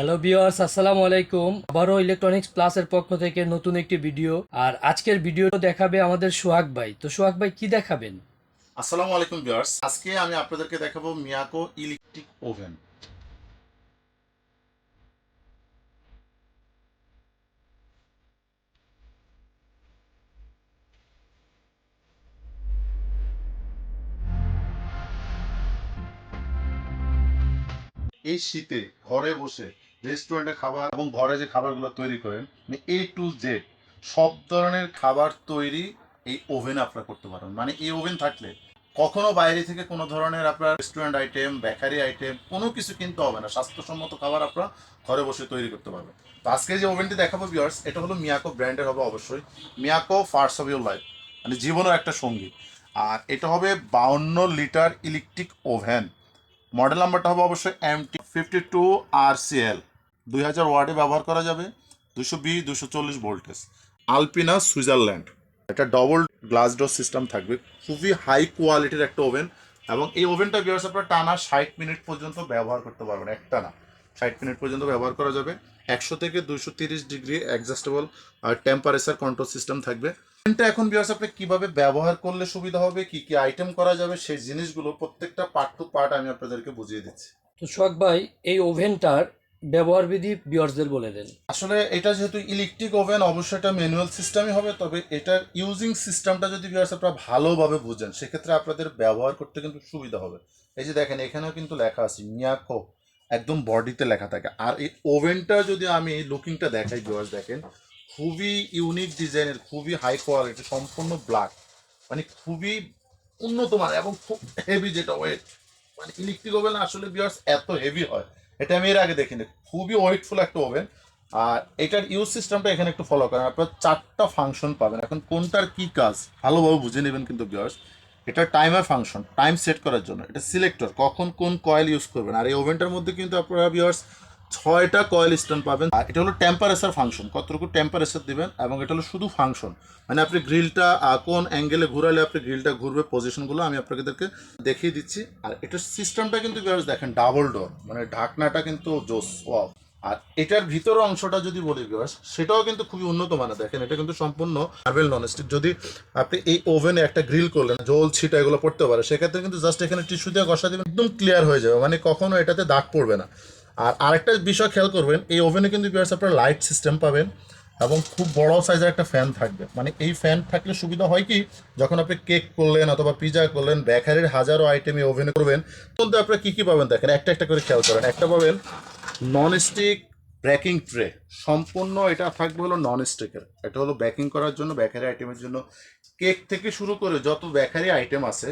Hello viewers আসসালামু আলাইকুম। আবারও ইলেকট্রনিক্স প্লাসের পক্ষ থেকে নতুন একটি ভিডিও আর আজকের ভিডিও দেখাবে আমাদের সোহাগ ভাই। তো সোহাগ ভাই, কি দেখাবেন? আসসালামু আলাইকুম ভিউয়ার্স আজকে আমি আপনাদেরকে দেখাবো মিয়াকো ইলেকট্রিক ওভেন এই শীতে ঘরে বসে রেস্টুরেন্টে খাবার এবং ঘরে যে খাবারগুলো তৈরি করেন এ টু জেড সব ধরনের খাবার তৈরি এই ওভেন আপনারা করতে পারেন মানে এই ওভেন থাকলে কখনো বাইরে থেকে কোনো ধরনের আপনার রেস্টুরেন্ট আইটেম, বেকারি আইটেম, কোনো কিছু কিনতে হবে না। স্বাস্থ্যসম্মত খাবার আপনারা ঘরে বসে তৈরি করতে পারবেন। তো আজকে যে ওভেনটি দেখাবো ভিউয়ার্স এটা হলো মিয়াকো ব্র্যান্ডের হবে অবশ্যই। Miyako first of your life মানে জীবনের একটা সঙ্গী। আর এটা হবে বাউন্ন লিটার ইলেকট্রিক ওভেন। মডেল নাম্বারটা হবে অবশ্যই M T fifty two R C L দুই হাজার ওয়ার্ডে ব্যবহার করা যাবে, দুশো বিশ দুশো চল্লিশ ভোল্টেজ। Alpina, Switzerland. একটা ডবল গ্লাস ডোর সিস্টেম থাকবে, খুবই হাই কোয়ালিটির একটা ওভেন এবং এই ওভেনটা বিয়ার্স আপনার টানা ষাট মিনিট পর্যন্ত ব্যবহার করতে পারবেন, একটা না। ষাট মিনিট পর্যন্ত ব্যবহার করা যাবে। একশো থেকে দুশো তিরিশ degree adjustable temperature control system থাকবে। ওভেনটা এখন বিয়ার্স আপনি কীভাবে ব্যবহার করলে সুবিধা হবে, কি কি আইটেম করা যাবে, সেই জিনিসগুলো প্রত্যেকটা পার্ট টু পার্ট আমি আপনাদেরকে বুঝিয়ে দিচ্ছি। তো সোহাগ ভাই, এই ওভেনটার ব্যবহার বিধি ভিউয়ার্সদের বলে দেন। আসলে এটা যেহেতু ইলেকট্রিক ওভেন অবশ্যই এটা ম্যানুয়াল সিস্টেমই হবে, তবে এটার ইউজিং সিস্টেমটা যদি ভিউয়ার্স আপনারা ভালোভাবে বুঝেন, সেক্ষেত্রে আপনাদের ব্যবহার করতে কিন্তু সুবিধা হবে। এই যে দেখেন, এখানেও কিন্তু লেখা আছে, মিয়াকো, একদম বডিতে লেখা থাকে। আর এই ওভেনটা যদি আমি লুকিংটা দেখাই বিয়ার্স দেখেন, খুবই ইউনিক ডিজাইনের খুবই হাই কোয়ালিটি সম্পূর্ণ ব্ল্যাক মানে খুবই উন্নত মান এবং খুব হেভি যেটা ওয়েট মানে ইলেকট্রিক ওভেন আসলে ভিউয়ার্স এত হেভি হয় এটা আমি এর আগে দেখিনি। খুবই ওয়েটফুল একটা ওভেন। আর এটার ইউজ সিস্টেমটা এখানে একটু ফলো করেন। আপনার চারটা ফাংশন পাবেন। এখন কোনটার কি কাজ, ভালোভাবে বুঝে নেবেন কিন্তু বিয়ার্স এটা টাইমার ফাংশন টাইম সেট করার জন্য। এটা সিলেক্টর কখন কোন কয়েল ইউজ করবেন। আর এই ওভেনটার মধ্যে কিন্তু আপনারা ভিউয়ার্স ছয়টা কয়েল স্ট্যান্ড পাবেন। আর এটা হলো টেম্পারেচার ফাংশন কতটুকু টেম্পারেচার দিবেন এবং এটা হলো শুধু ফাংশন মানে আপনি গ্রিলটা কোন অ্যাঙ্গেলে ঘুরালে আপনি গ্রিলটা ঘুরবে পজিশনগুলো আমি আপনাদেরকে দেখিয়ে দিচ্ছি। আর এটার সিস্টেমটা কিন্তু দেখেন ডাবল ডোর মানে ঢাকনাটা কিন্তু জোস ওয়াও আর এটার ভিতর অংশটা যদি বলি ভিউয়ার্স সেটাও কিন্তু খুবই উন্নত মানের। দেখেন, এটা কিন্তু সম্পূর্ণ মার্বেল ননস্টিক যদি আপনি এই ওভেনে একটা গ্রিল করলেন, জল, ছিটা এগুলো পড়তে পারে, সেক্ষেত্রে কিন্তু জাস্ট এখানে টিস্যু দিয়ে ঘষা দিবেন, একদম ক্লিয়ার হয়ে যাবে। মানে কখনো এটাতে দাগ পড়বে না। আর আরেকটা বিষয় খেয়াল করবেন, এই ওভেনে কিন্তু ভিউয়ার্স আপনারা লাইট সিস্টেম পাবেন এবং খুব বড় সাইজের একটা ফ্যান থাকবে। মানে এই ফ্যান থাকলে সুবিধা হয় কি, যখন আপনি কেক করলেন অথবা পিজা করলেন, বেকারির হাজারো আইটেম এই ওভেনে করবেন তখন আপনারা কী কী পাবেন দেখেন? একটা একটা করে খেয়াল করেন। একটা পাবেন নন স্টিক ব্রেকিং ট্রে সম্পূর্ণ এটা থাকবে হলো নন স্টিকের এটা হলো বেকিং করার জন্য বেকারি আইটেমের জন্য। কেক থেকে শুরু করে যত বেকারি আইটেম আছে,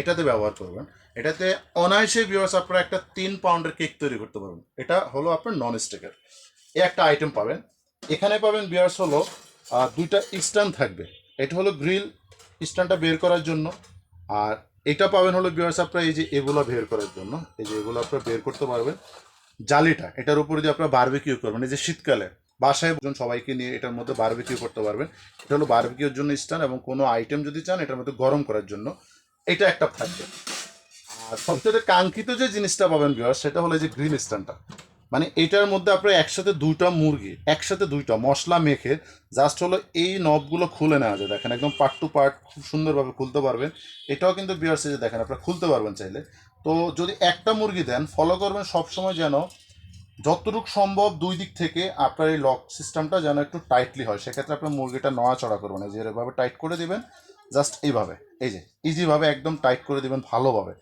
এটাতে ব্যবহার করবেন। এটাতে অনায়াসে বিয়ার্স আপনারা একটা তিন পাউন্ডের কেক তৈরি করতে পারবেন। এটা হলো আপনার নন স্টিকের এই একটা আইটেম পাবেন। এখানে পাবেন বিয়ার্স হলো দুইটা স্ট্যান্ড থাকবে। এটা হলো গ্রিল স্ট্যান্ডটা বের করার জন্য। আর এটা পাবেন হলো বিয়ার্স আপনারা এই যে এগুলো বের করার জন্য। এই যে এগুলো আপনারা বের করতে পারবেন। জালিটা, এটার উপরে দিয়ে আপনারা বারবিকিউ করবেন। এই যে শীতকালে, বাসায় একজন সবাইকে নিয়ে এটার মধ্যে বারবিকিউ করতে পারবেন। এটা হলো বারবিকিউর জন্য স্ট্যান্ড এবং কোনো আইটেম যদি চান, এটার মধ্যে গরম করার জন্য। এটা একটা থাকবে। আর সবচেয়ে কাঙ্ক্ষিত যে জিনিসটা পাবেন বিয়ার সেটা হলো যে গ্রিল স্ট্যান্ডটা মানে এটার মধ্যে আপনার একসাথে দুইটা মুরগি, একসাথে দুইটা মশলা মেখে জাস্ট হলো এই নবগুলো খুলে নেওয়া যায়। দেখেন একদম পার্ট টু পার্ট খুব সুন্দরভাবে খুলতে পারবেন। এটাও কিন্তু বিয়ার যে দেখেন, আপনারা খুলতে পারবেন চাইলে। তো যদি একটা মুরগি দেন ফলো করবেন সবসময় যেন যতটুকু সম্ভব দুই দিক থেকে আপনার এই লক সিস্টেমটা যেন একটু টাইটলি হয়। সেক্ষেত্রে আপনার মুরগিটা নড়াচড়া করবেন। এই টাইট করে দিবেন জাস্ট এইভাবে। এই যে ইজিভাবে একদম টাইট করে দিবেন, ভালোভাবে।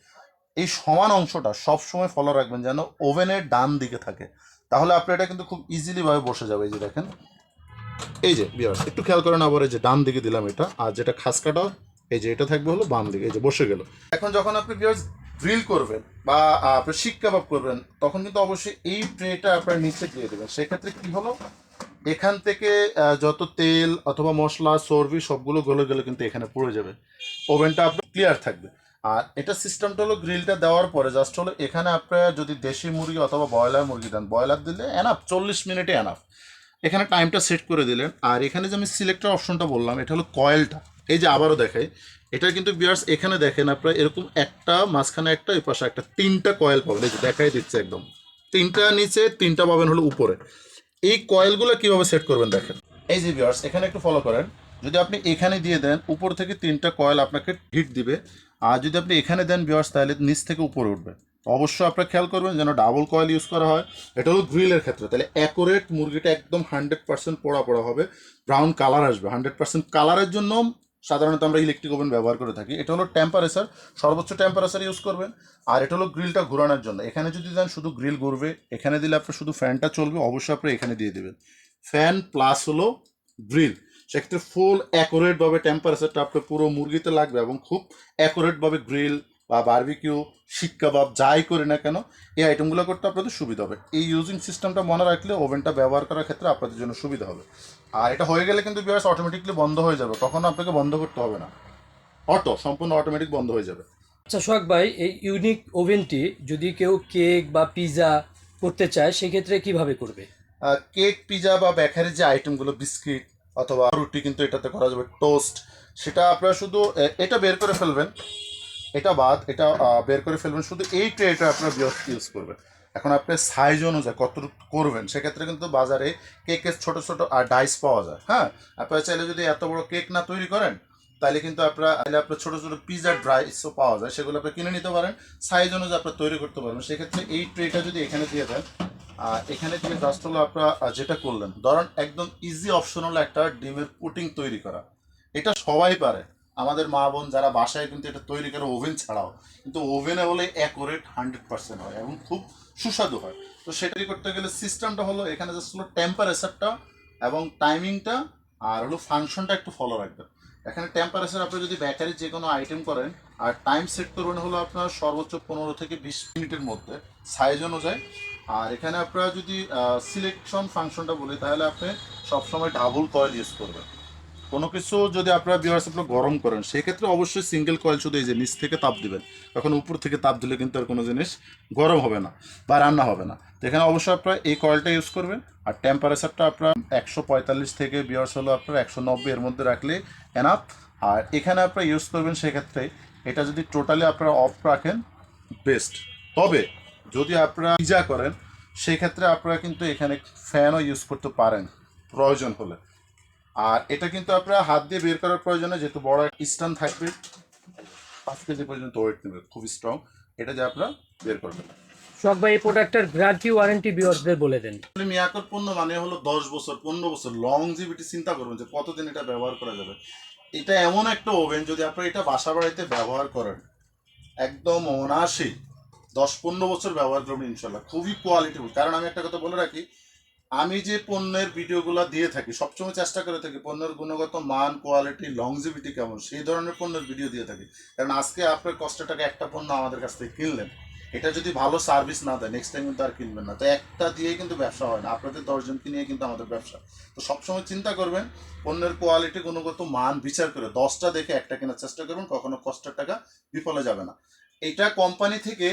এই সমান অংশটা সব সময় ফলো রাখবেন যেন ওভেনের ডান দিকে থাকে। তাহলে আপনি এটা কিন্তু খুব ইজিলি ভাবে বসে যাবে এই যে দেখেন। এই যে বিয়ার্স একটু খেয়াল করেন আবার এই যে ডান দিকে দিলাম এটা, আর যেটা খাসকাটা এই যে এটা থাকবে হলো বাম দিকে, এই যে বসে গেল। এখন যখন আপনি বিয়ার্স গ্রিল করবেন বা আপনি শিক কাবাব করবেন, তখন কিন্তু অবশ্যই এই ট্রেটা আপনার নিচে দিয়ে দেবেন। সেক্ষেত্রে কি হলো? এখান থেকে যত তেল অথবা মশলা, চর্বি সবগুলো গলে গেলে কিন্তু এখানে পড়ে যাবে। ওভেনটা আপনার ক্লিয়ার থাকবে। আর এটা সিস্টেমটা হলো গ্রিলটা দেওয়ার পরে জাস্ট হলো এখানে আপনারা যদি দেশি মুরগি অথবা ব্রয়লার মুরগি দেন, ব্রয়লার দিলে এনাফ চল্লিশ মিনিটে এনাফ এখানে টাইমটা সেট করে দিলেন। আর এখানে যে আমি সিলেক্টর অপশনটা বললাম, এটা হলো কয়েলটা এই যে আবারও দেখাই, এটা কিন্তু বিয়ার্স এখানে দেখেন আপনারা, এরকম একটা, মাঝখানে একটা, এই পাশে একটা, তিনটা কয়েল পাবেন। এই যে দেখাই দিচ্ছে একদম। তিনটা নিচে, তিনটা পাবেন হলো উপরে। এই কয়েলগুলো কীভাবে সেট করবেন দেখেন। এই যে ভিউয়ার্স এখানে একটু ফলো করেন। যদি আপনি এখানে দিয়ে দেন, উপর থেকে তিনটা কয়েল আপনাকে হিট দিবে। আর যদি আপনি এখানে দেন ভিউয়ার্স তাহলে নিচ থেকে উপরে উঠবে। অবশ্যই আপনারা খেয়াল করবেন যেন ডাবল কয়েল ইউজ করা হয়। এটা হলো গ্রিলের ক্ষেত্রে। তাহলে অ্যাকোরেট মুরগিটা একদম হান্ড্রেড পার্সেন্ট পোড়া পোড়া হবে। ব্রাউন কালার আসবে। হান্ড্রেড পার্সেন্ট কালারের জন্য সাধারণত আমরা ইলেকট্রিক ওভেন ব্যবহার করে থাকি। এটা হলো টেম্পারেচার সর্বোচ্চ টেম্পারেচার ইউজ করবেন। আর এটা হলো গ্রিলটা ঘোরানোর জন্য। এখানে যদি দেন শুধু গ্রিল ঘুরবে। এখানে দিলে আপনার শুধু ফ্যানটা চলবে। অবশ্যই আপনি এখানে দিয়ে দেবেন। ফ্যান প্লাস হলো গ্রিল সেক্ষেত্রে ফুল অ্যাকোরেটভাবে টেম্পারেচারটা আপনার পুরো মুরগিতে লাগবে এবং খুব অ্যাকোরেটভাবে গ্রিল বা বার্বিকিউ শিক কাবাব যাই করি না কেন এই আইটেমগুলো করতে আপনাদের সুবিধা হবে। এই ইউজিং সিস্টেমটা মনে রাখলে ওভেনটা ব্যবহার করার ক্ষেত্রে আপনাদের জন্য সুবিধা হবে। আর এটা হয়ে গেলে কিন্তু বিয়ার্স অটোমেটিকলি বন্ধ হয়ে যাবে তখন আপনাকে বন্ধ করতে হবে না। অটো সম্পূর্ণ অটোমেটিক বন্ধ হয়ে যাবে। আচ্ছা সোহাগ ভাই এই ইউনিক ওভেনটি যদি কেউ কেক বা পিৎজা করতে চায় সেক্ষেত্রে কীভাবে করবে? কেক পিজা বা বেকারির যে আইটেমগুলো বিস্কিট অথবা রুটি কিন্তু এটাতে করা যাবে টোস্ট সেটা আপনারা শুধু এটা বের করে ফেলবেন। এটা বাদ, এটা বের করে ফেলবেন। শুধু এই ট্রেটা আপনার ইউজ করবেন। এখন আপনি সাইজ অনুযায়ী কতটুকু করবেন, সেক্ষেত্রে কিন্তু বাজারে কেকের ছোট ছোট আর ডাইস পাওয়া যায়। হ্যাঁ? আপনারা চাইলে যদি এত বড় কেক না তৈরি করেন তাহলে কিন্তু আপনারা তাহলে আপনার ছোটো ছোটো পিজা ড্রাইসও পাওয়া যায়, সেগুলো আপনি কিনে নিতে পারেন সাইজ অনুযায়ী আপনার তৈরি করতে পারবেন। সেক্ষেত্রে এই ট্রেটা যদি এখানে দিয়ে দেন, আর এখানে দিয়ে জাস্ট হলো আপনারা যেটা করলেন, ধরেন একদম ইজি অপশন হলো একটা ডিমের পুটিং তৈরি করা। এটা সবাই পারে। আমাদের মা বোন যারা বাসায় কিন্তু এটা তৈরি করে ওভেন ছাড়াও, কিন্তু ওভেনে হলে অ্যাকোরেট হান্ড্রেড পার্সেন্ট হয় এবং খুব সুস্বাদু হয়। তো সেটাই করতে গেলে সিস্টেমটা হলো এখানে জাস্ট হলো টেম্পারেচারটা এবং টাইমিংটা আর হলো ফাংশনটা একটু ফলো রাখবেন। এখানে টেম্পারেচার আপনি যদি ব্যাটারি যে কোনো আইটেম করেন, আর টাইম সেট করবেন হলো আপনার সর্বোচ্চ পনেরো থেকে বিশ মিনিটের মধ্যে সাইজ অনুযায়ী। আর এখানে আপনারা যদি সিলেকশন ফাংশনটা বলি, তাহলে আপনি সবসময় ডাবল কয়েল ইউজ করবেন। কোনো কিছু যদি আপনারা বিয়ার্স আপনার গরম করেন, সেক্ষেত্রে অবশ্যই সিঙ্গেল কয়েল শুধু এই যে নিচ থেকে তাপ দিবেন। তখন উপর থেকে তাপ দিলে কিন্তু আর কোনো জিনিস গরম হবে না বা রান্না হবে না। তো এখানে অবশ্যই আপনারা এই কয়েলটা ইউজ করবেন। আর টেম্পারেচারটা আপনার একশো পঁয়তাল্লিশ থেকে বিয়ার্স হলো আপনার একশো নব্বই এর মধ্যে রাখলে এনাফ আর এখানে আপনারা ইউজ করবেন সেক্ষেত্রে এটা যদি টোটালি আপনারা অফ রাখেন বেস্ট তবে যদি আপনারা পিজা করেন, সেক্ষেত্রে আপনারা কিন্তু এখানে ফ্যানও ইউজ করতে পারেন। প্রয়োজন হলে। আর এটা কিন্তু আপনারা হাত দিয়ে বের করার প্রয়োজনে যেহেতু বড় একটা স্টান থাকবে পাঁচ কেজি পর্যন্ত ওয়েট নেবে খুব স্ট্রং এটা যে আপনারা বের করবেন সোহাগ ভাই এই প্রোডাক্টের গ্যারান্টি ওয়ারেন্টি ভিউয়ারদের বলে দেন। মিয়াকর পণ্য মানে হলো দশ বছর পনেরো বছর লং জিবিটি চিন্তা করবেন যে কতদিন এটা ব্যবহার করা যাবে। এটা এমন একটা ওভেন যদি আপনারা এটা বাসা বাড়িতে ব্যবহার করেন একদম অনায়াসেই দশ পনেরো বছর ব্যবহার করবেন ইনশাল্লাহ। খুবই কোয়ালিটিফুল কারণ আমি একটা কথা বলে রাখি আমি যে পণ্যের ভিডিওগুলো দিয়ে থাকি, সবসময় চেষ্টা করে থাকি পণ্যের গুণগত মান কোয়ালিটি লংজিভিটি কেমন, সেই ধরনের পণ্যের ভিডিও দিয়ে থাকি। কারণ আজকে আপনার কষ্ট টাকা একটা পণ্য আমাদের কাছ থেকে কিনলেন, এটা যদি ভালো সার্ভিস না দেয় নেক্সট টাইম কিন্তু আর কিনবেন না। তো একটা দিয়েই কিন্তু ব্যবসা হয় না, আপনাদের দশজনকে নিয়ে কিন্তু আমাদের ব্যবসা। তো সবসময় চিন্তা করবেন, পণ্যের কোয়ালিটি গুণগত মান বিচার করে দশটা দেখে একটা কেনার চেষ্টা করবেন, কখনো কষ্টের টাকা বিফলে যাবে না। এটা কোম্পানি থেকে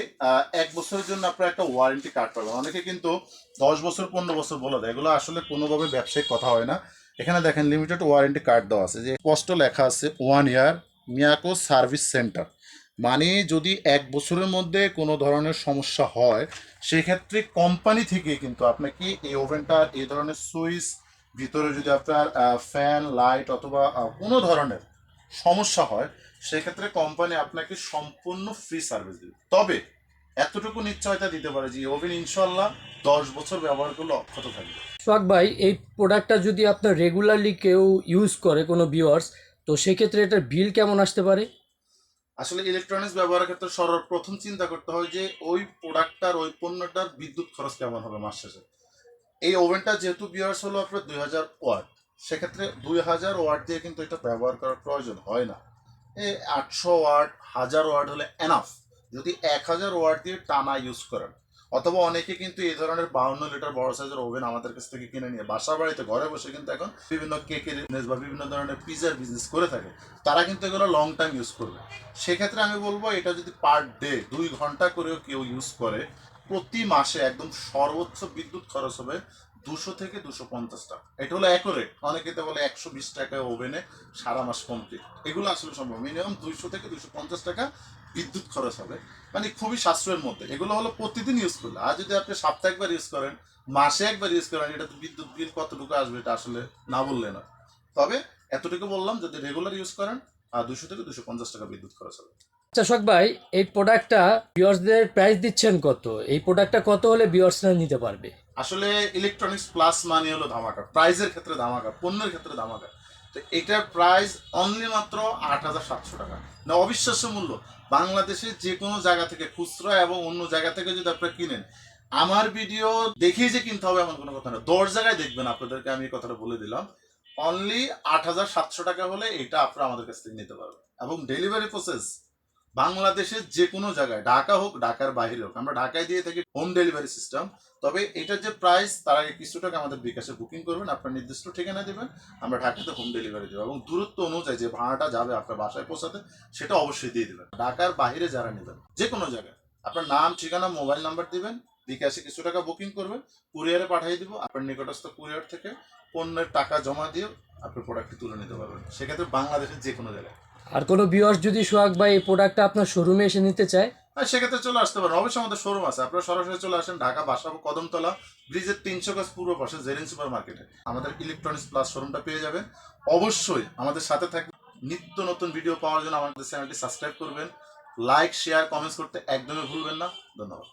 এক বছরের জন্য আপনার একটা ওয়ারেন্টি কার্ড পাবেন। অনেকে কিন্তু দশ বছর, পনেরো বছর বলে দেয়। এগুলো আসলে কোনোভাবে ব্যবসায়িক কথা হয় না। এখানে দেখেন লিমিটেড ওয়ারেন্টি কার্ড দেওয়া আছে। যে স্পষ্ট লেখা আছে one year Miyako service centre মানে যদি এক বছরের মধ্যে কোনো ধরনের সমস্যা হয়, সেক্ষেত্রে কোম্পানি থেকে কিন্তু আপনাকে এই ওভেনটা এই ধরনের সুইচ, ভিতরে যদি আপনার ফ্যান লাইট অথবা কোনো ধরনের সমস্যা হয় সেক্ষেত্রে কোম্পানি আপনাকে সম্পূর্ণ ফ্রি সার্ভিস দেবে। তবে এতটুকু নিশ্চয়তা দিতে পারে যে ওভেন ইনশাল্লাহ দশ বছর ব্যবহার করলে অক্ষত থাকবে। সোহাগ ভাই এই প্রোডাক্টটা যদি আপনার রেগুলারলি কেউ ইউজ করে কোনো ভিউয়ার্স তো সেক্ষেত্রে এটার বিল কেমন আসতে পারে? আসলে ইলেকট্রনিক্স ব্যবহারের ক্ষেত্রে সর্বপ্রথম চিন্তা করতে হয় যে ওই প্রোডাক্টটার ওই পণ্যটার বিদ্যুৎ খরচ কেমন হবে মাস শেষে। এই ওভেনটা যেহেতু বিয়ার্স হলো আপনার দুই হাজার ওয়াট সেক্ষেত্রে দুই হাজার ওয়াট দিয়ে কিন্তু এটা ব্যবহার করার প্রয়োজন হয় না। আটশো ওয়ার্ড হাজার ওয়ার্ড হলে এনাফ যদি এক হাজার ওয়ার্ড দিয়ে টানা ইউজ করেন। অথবা অনেকে কিন্তু এই ধরনের বাউন্ন লিটার বড় সাইজের ওভেন আমাদের কাছ থেকে কিনে নিয়ে বাসা বাড়িতে, ঘরে বসে কিন্তু এখন বিভিন্ন কেকের বিজনেস বা বিভিন্ন ধরনের পিজার বিজনেস করে থাকে। তারা কিন্তু এগুলো লং টাইম ইউজ করবে। সেক্ষেত্রে আমি বলব, এটা যদি পার ডে দুই ঘণ্টা করেও কেউ ইউজ করে প্রতি মাসে একদম সর্বোচ্চ বিদ্যুৎ খরচ হবে দুশো থেকে দুশো পঞ্চাশ টাকা। এটা হলো অ্যাকোরেট অনেকে তো বলে একশো বিশ টাকা ওভেনে সারা মাস কমপ্লিট এগুলো আসলে সম্ভব। মিনিমাম দুইশো থেকে দুশো পঞ্চাশ টাকা বিদ্যুৎ খরচ হবে। মানে খুবই সাশ্রয়ের মধ্যে। এগুলো হলো প্রতিদিন ইউজ করলে। আর যদি আপনি সপ্তাহে একবার ইউজ করেন, মাসে একবার ইউজ করেন এটা তো বিদ্যুৎ বিল কতটুকু আসবে এটা আসলে না বললে না তবে এতটুকু বললাম, যদি রেগুলার ইউজ করেন, আর দুশো থেকে দুশো পঞ্চাশ টাকা বিদ্যুৎ খরচ হবে। আচ্ছা ভাই, এই প্রোডাক্টটা ভিউয়ার্সদের প্রাইস দিচ্ছেন কত? এই প্রোডাক্টটা কত হলে ভিউয়ার্সরা নিতে পারবে? আসলে ইলেকট্রনিক্স প্লাস মানে হলো ধামাকা। প্রাইজের ক্ষেত্রে ধামাকা, পণ্যের ক্ষেত্রে ধামাকা। তো এটার প্রাইস অনলি মাত্র আট হাজার সাতশো টাকা। না অবিশ্বাস্য মূল্য। বাংলাদেশে যে কোনো জায়গা থেকে খুচরা এবং অন্য জায়গা থেকে যদি আপনারা কিনেন, আমার ভিডিও দেখেই যে কিনতে হবে এমন কোনো কথা না। দশ জায়গায় দেখবেন আপনাদেরকে, আমি এই কথাটা বলে দিলাম। অনলি আট হাজার সাতশো টাকা হলে এটা আপনারা আমাদের কাছ থেকে নিতে পারবেন। এবং ডেলিভারি প্রসেস বাংলাদেশের যে কোনো জায়গায়, ঢাকা হোক, ঢাকার বাইরে হোক, আমরা ঢাকায় দিয়ে থাকি হোম ডেলিভারি সিস্টেম তবে এটার যে প্রাইস তার আগে কিছু টাকা আমাদের বিকাশে বুকিং করবেন, আপনার নির্দিষ্ট ঠিকানা দেবেন, আমরা ঢাকাতে হোম ডেলিভারি দেবো এবং দূরত্ব অনুযায়ী যে ভাড়াটা যাবে আপনার বাসায় পৌঁছাতে, সেটা অবশ্যই দিয়ে দেবেন। ঢাকার বাইরে যারা নেবেন যে কোনো জায়গায়, আপনার নাম, ঠিকানা মোবাইল নাম্বার দিবেন, বিকাশে কিছু টাকা বুকিং করবেন কুরিয়ারে পাঠিয়ে দিব, আপনার নিকটস্থ কুরিয়ার থেকে পণ্যের টাকা জমা দিয়ে আপনি প্রোডাক্টটি তুলে নিতে পারবেন। সেক্ষেত্রে বাংলাদেশের যে কোনো জায়গায়। আর কোনো ভিউয়ার্স যদি সোহাগ ভাই এই প্রোডাক্টটা আপনার শোরুমে এসে নিতে চায়? আর সেক্ষেত্রে চলে আসতে পারেন। অবশ্যই আমাদের শোরুম আছে। আপনারা সরাসরি চলে আসেন ঢাকা বাসাবো কদমতলা, ব্রিজের তিনশো গাছ পূর্ব পাশে জেরিন সুপার মার্কেটে আমাদের ইলেকট্রনিক্স প্লাস শোরুমটা পেয়ে যাবেন। অবশ্যই আমাদের সাথে থাকবে নিত্য নতুন ভিডিও পাওয়ার জন্য আমাদের চ্যানেলটি সাবস্ক্রাইব করবেন। লাইক শেয়ার কমেন্টস করতে একদমই ভুলবেন না। ধন্যবাদ।